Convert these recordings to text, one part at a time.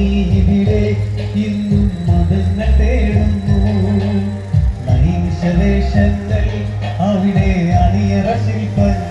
നീ ഇവിടെ ഇന്നും മതങ്ങൾ തേടുന്നു. നൈമിഷവേഷങ്ങൾ അവിടെ അണിയറ ശില്പങ്ങൾ.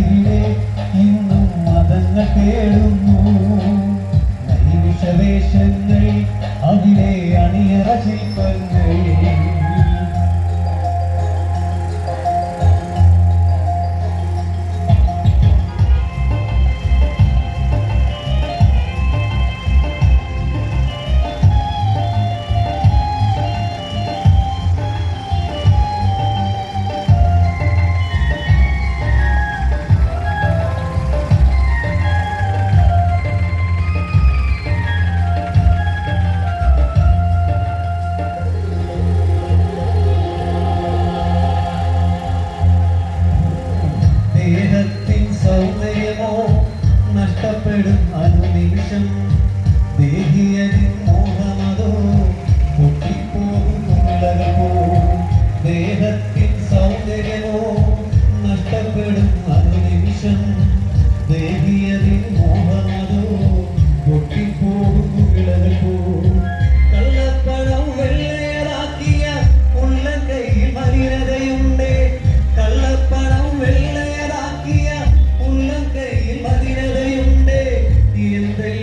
ഇവിടെ ഇന്നും മതങ്ങൾ തേടുന്നു. നൈവിഷവേഷങ്ങൾ അവിടെ അണിയറ ശില്പങ്ങൾ നഷ്ടപ്പെടും അനുനിമിഷം ദേഹിയതിൻ മോഹമതോ പൊട്ടിപ്പോകും കുമിളകോ ദേഹത്തിൻ സൗന്ദര്യമോ നഷ്ടപ്പെടും അനുനിമിഷം ദേഹിയതിൻ മോഹമതോ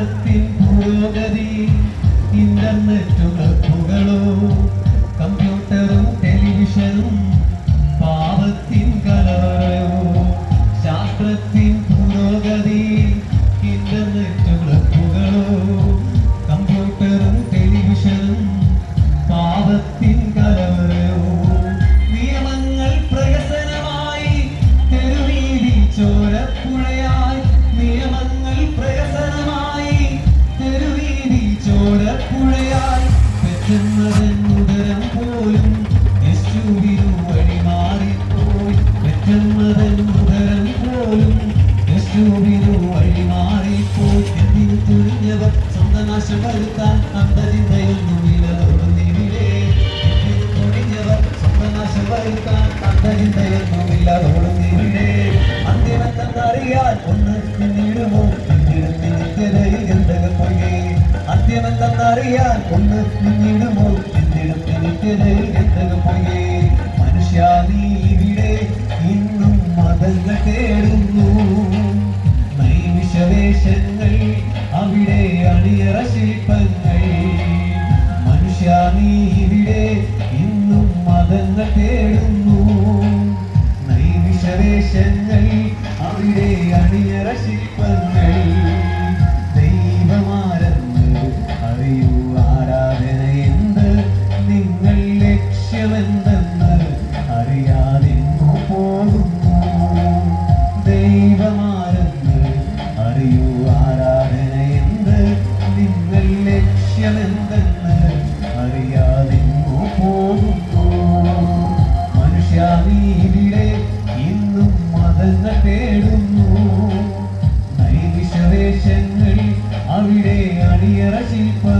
ശാസ്ത്രത്തിൻ പുരോഗതി ഇന്റർനെറ്റും ക്ലബുകളോ കമ്പ്യൂട്ടറും ടെലിവിഷനും പാപത്തിൻ കലവറയോ ശാസ്ത്രത്തിൻ പുരോഗതി ഇന്റർനെറ്റും ക്ലബുകളോ കമ്പ്യൂട്ടറും ടെലിവിഷനും പാപത്തിൻ കലവറയോ. നിയമങ്ങൾ പ്രയസനമായി തെരുവീതി ചോരപ്പുഴയായി നിയമങ്ങൾ പ്രഹസനമായി അന്ത്യമെന്തെന്നറിയാൻ ഒന്ന് നിത്യതയിൽ എന്തൊക്കെ പോയേ അന്ത്യമെന്തെന്നറിയാൻ ഒന്ന് നിന്നിടുമോ നിത്യതയിൽ എന്തൊക്കെ പോയേ മനുഷ്യ നീ ഇവിടെ ഇന്നും മതങ്ങൾ തേടുന്നു. നൈവിഷവേഷങ്ങൾ അവിടെ അണിയറ ശില്പങ്ങൾ. മനുഷ്യ നീ ഇവിടെ ഇന്നും മതങ്ങൾ തേടുന്നു. നൈവിഷവേഷങ്ങൾ അവിടെ Adi Rajini Pa.